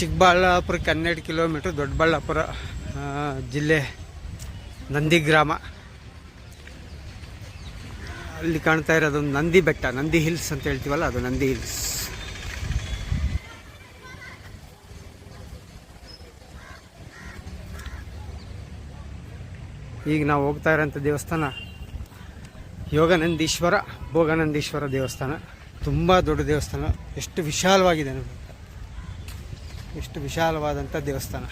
ಚಿಕ್ಕಬಳ್ಳಾಪುರಕ್ಕೆ ಹನ್ನೆರಡು ಕಿಲೋಮೀಟ್ರ್ ದೊಡ್ಡಬಳ್ಳಾಪುರ ಜಿಲ್ಲೆ ನಂದಿ ಗ್ರಾಮ. ಅಲ್ಲಿ ಕಾಣ್ತಾ ಇರೋದೊಂದು ನಂದಿ ಬೆಟ್ಟ, ನಂದಿ ಹಿಲ್ಸ್ ಅಂತ ಹೇಳ್ತೀವಲ್ಲ, ಅದು ನಂದಿ ಹಿಲ್ಸ್. ಈಗ ನಾವು ಹೋಗ್ತಾ ಇರೋಂಥ ದೇವಸ್ಥಾನ ಯೋಗನಂದೀಶ್ವರ, ಭೋಗನಂದೀಶ್ವರ ದೇವಸ್ಥಾನ. ತುಂಬ ದೊಡ್ಡ ದೇವಸ್ಥಾನ, ಎಷ್ಟು ವಿಶಾಲವಾಗಿದೆ ನೋಡಿ. ಎಷ್ಟು ವಿಶಾಲವಾದಂಥ ದೇವಸ್ಥಾನ.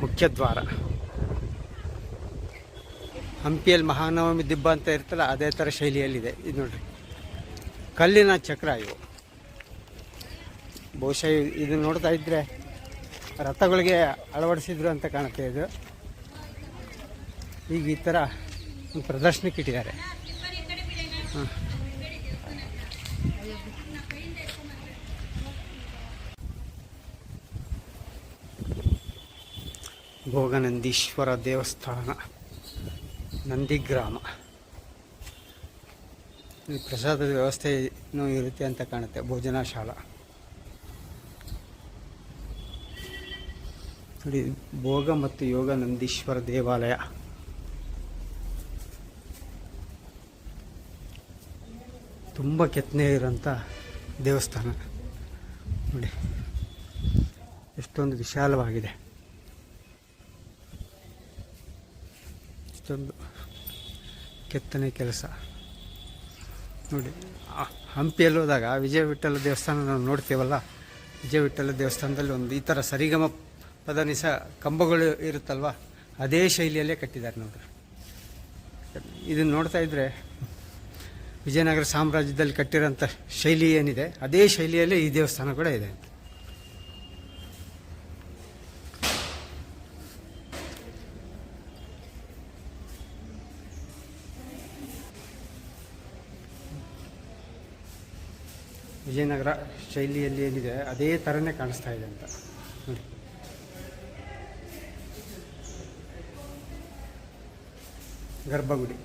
ಮುಖ್ಯ ದ್ವಾರ. ಹಂಪಿಯಲ್ಲಿ ಮಹಾನವಮಿ ದಿಬ್ಬ ಅಂತ ಇರ್ತಲ್ಲ, ಅದೇ ಥರ ಶೈಲಿಯಲ್ಲಿದೆ. ಇದು ನೋಡ್ರಿ. ಕಲ್ಲಿನ ಚಕ್ರ ಇವು. ಬಹುಶಃ ಇದು ನೋಡ್ತಾ ಇದ್ರೆ ರಥಗಳಿಗೆ ಅಳವಡಿಸಿದ್ರು ಅಂತ ಕಾಣುತ್ತೆ ಇದು. ಈಗ ಈ ಥರ ಪ್ರದರ್ಶನಕ್ಕೆ ಇಟ್ಟಿದ್ದಾರೆ. ಹಾಂ ಭೋಗನಂದೀಶ್ವರ ದೇವಸ್ಥಾನ, ನಂದಿಗ್ರಾಮ. ಇಲ್ಲಿ ಪ್ರಸಾದದ ವ್ಯವಸ್ಥೆನೂ ಇರುತ್ತೆ ಅಂತ ಕಾಣುತ್ತೆ ಭೋಜನ ಶಾಲಾ ನೋಡಿ, ಭೋಗ ಮತ್ತು ಯೋಗ ನಂದೀಶ್ವರ ದೇವಾಲಯ. ತುಂಬ ಕೆತ್ತನೆ ಇರೋಂಥ ದೇವಸ್ಥಾನ. ನೋಡಿ, ಎಷ್ಟೊಂದು ವಿಶಾಲವಾಗಿದೆ. ಇಷ್ಟೊಂದು ಕೆತ್ತನೆ ಕೆಲಸ. ನೋಡಿ ಹಂಪಿಯಲ್ಲಿ ಹೋದಾಗ ವಿಜಯ ವಿಠ್ಠಲ ದೇವಸ್ಥಾನ ನಾವು ನೋಡ್ತೇವಲ್ಲ? ವಿಜಯ ವಿಠ್ಠಲ ದೇವಸ್ಥಾನದಲ್ಲಿ ಒಂದು ಈ ಥರ ಸರಿಗಮ ಪದನಿಸ ಕಂಬಗಳು ಇರುತ್ತಲ್ವ? ಅದೇ ಶೈಲಿಯಲ್ಲೇ ಕಟ್ಟಿದ್ದಾರೆ ನೋಡ್ರಿ. ಇದನ್ನು ನೋಡ್ತಾ ಇದ್ದರೆ ವಿಜಯನಗರ ಸಾಮ್ರಾಜ್ಯದಲ್ಲಿ ಕಟ್ಟಿರೋಂಥ ಶೈಲಿ ಏನಿದೆ, ಅದೇ ಶೈಲಿಯಲ್ಲೇ ಈ ದೇವಸ್ಥಾನ ಕೂಡ ಇದೆ. ವಿಜಯನಗರ ಶೈಲಿಯಲ್ಲಿ ಏನಿದೆ, ಅದೇ ಥರನೇ ಕಾಣಿಸ್ತಾ ಇದೆ ಅಂತ. ನೋಡಿ. ಗರ್ಭಗುಡಿ.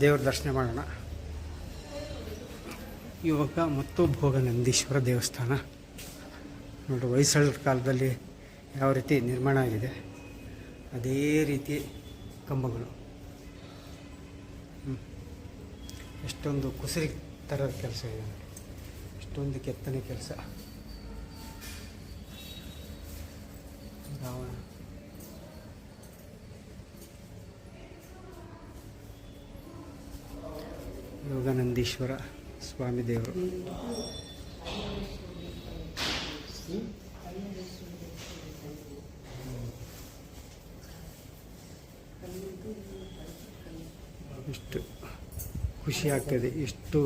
ದೇವರ ದರ್ಶನ ಮಾಡೋಣ. ಇವಾಗ ಮತ್ತು ಭೋಗನಂದೀಶ್ವರ ದೇವಸ್ಥಾನ. ನೋಡಿ, ಹೊಯ್ಸಳರ ಕಾಲದಲ್ಲಿ ಯಾವ ರೀತಿ ನಿರ್ಮಾಣ ಆಗಿದೆ. ಅದೇ ರೀತಿ ಕಂಬಗಳು. ಎಷ್ಟೊಂದು ಕುಸಿರಿ ಥರದ ಕೆಲಸ ಇದೆ. ಎಷ್ಟೊಂದು ಕೆತ್ತನೆ ಕೆಲಸ. ಯೋಗಾನಂದೀಶ್ವರ ಸ್ವಾಮಿ ದೇವರು. ಇಷ್ಟು ಖುಷಿ ಆಗ್ತದೆ ಇಷ್ಟು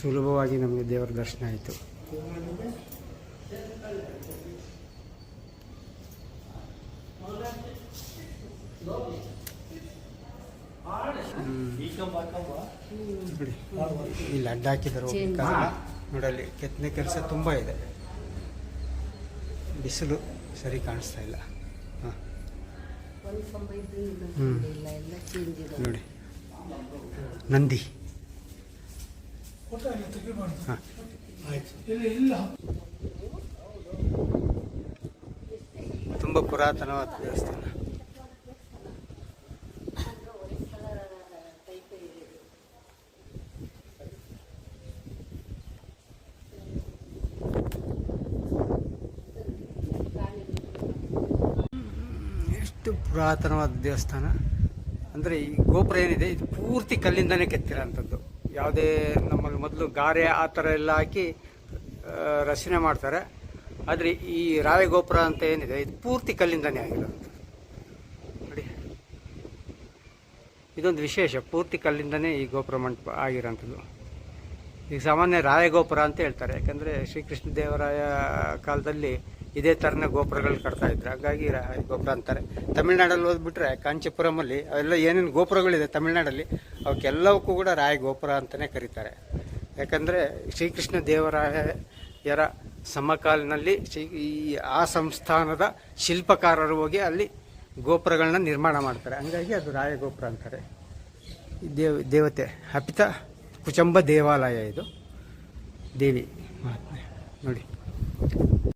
ಸುಲಭವಾಗಿ ನಮಗೆ ದೇವರ ದರ್ಶನ ಆಯಿತು. ನೋಡಿ ಇಲ್ಲಿ ಅಡ್ಡ ಹಾಕಿದ್ದಾರೆ ಹೋಗ್ಬೇಕಾದ್ರೆ ನೋಡಲ್ಲಿ ಕೆತ್ತನೆ ಕೆಲಸ ತುಂಬ ಇದೆ. ಬಿಸಿಲು ಸರಿ ಕಾಣಿಸ್ತಾ ಇಲ್ಲ. ಹಾಂ. ನೋಡಿ. ನಂದಿ. ಹಾಂ. ತುಂಬ ಪುರಾತನವಾದ ದೇವಸ್ಥಾನ. ಎಷ್ಟು ಪುರಾತನವಾದ ದೇವಸ್ಥಾನ. ಅಂದರೆ ಈ ಗೋಪುರ ಏನಿದೆ, ಇದು ಪೂರ್ತಿ ಕಲ್ಲಿಂದನೇ ಕೆತ್ತಿರೋಂಥದ್ದು ಯಾವುದೇ ನಮ್ಮಲ್ಲಿ ಮೊದಲು ಗಾರೆ ಆ ಥರ ಎಲ್ಲ ಹಾಕಿ ರಚನೆ ಮಾಡ್ತಾರೆ. ಆದರೆ ಈ ರಾವೆ ಗೋಪುರ ಅಂತ ಏನಿದೆ, ಇದು ಪೂರ್ತಿ ಕಲ್ಲಿಂದನೇ ಆಗಿರೋದು. ನೋಡಿ. ಇದೊಂದು ವಿಶೇಷ, ಪೂರ್ತಿ ಕಲ್ಲಿಂದನೇ ಈ ಗೋಪುರ ಮಂಟಪ ಆಗಿರೋಂಥದ್ದು. ಈಗ ಸಾಮಾನ್ಯ ರಾಯ ಗೋಪುರ ಅಂತ ಹೇಳ್ತಾರೆ. ಯಾಕಂದರೆ ಶ್ರೀಕೃಷ್ಣ ದೇವರಾಯ ಕಾಲದಲ್ಲಿ ಇದೇ ಥರನೇ ಗೋಪುರಗಳು ಕಟ್ತಾ ಇದ್ರು. ಹಾಗಾಗಿ ರಾಯ ಗೋಪುರ ಅಂತಾರೆ. ತಮಿಳ್ನಾಡಲ್ಲಿ ಹೋದ್ಬಿಟ್ರೆ ಕಾಂಚೀಪುರಮಲ್ಲಿ ಅವೆಲ್ಲ ಏನೇನು ಗೋಪುರಗಳಿದೆ ತಮಿಳ್ನಾಡಲ್ಲಿ, ಅವಕ್ಕೆಲ್ಲವಕ್ಕೂ ಕೂಡ ರಾಯ ಗೋಪುರ ಅಂತಲೇ ಕರೀತಾರೆ. ಯಾಕಂದರೆ ಶ್ರೀಕೃಷ್ಣ ದೇವರಾಯರ ಯರ ಸಮಕಾಲಿನಲ್ಲಿ ಶಿ- ಈ ಆ ಸಂಸ್ಥಾನದ ಶಿಲ್ಪಕಾರರು ಹೋಗಿ ಅಲ್ಲಿ ಗೋಪುರಗಳನ್ನ ನಿರ್ಮಾಣ ಮಾಡ್ತಾರೆ. ಹಂಗಾಗಿ ಅದು ರಾಯ ಗೋಪುರ ಅಂತಾರೆ. ದೇವ್ ದೇವತೆ ಹಪಿತ ಕುಚಂಬ ದೇವಾಲಯ ಇದು. ದೇವಿ ಮಹಾತ್ಮೆ. ನೋಡಿ.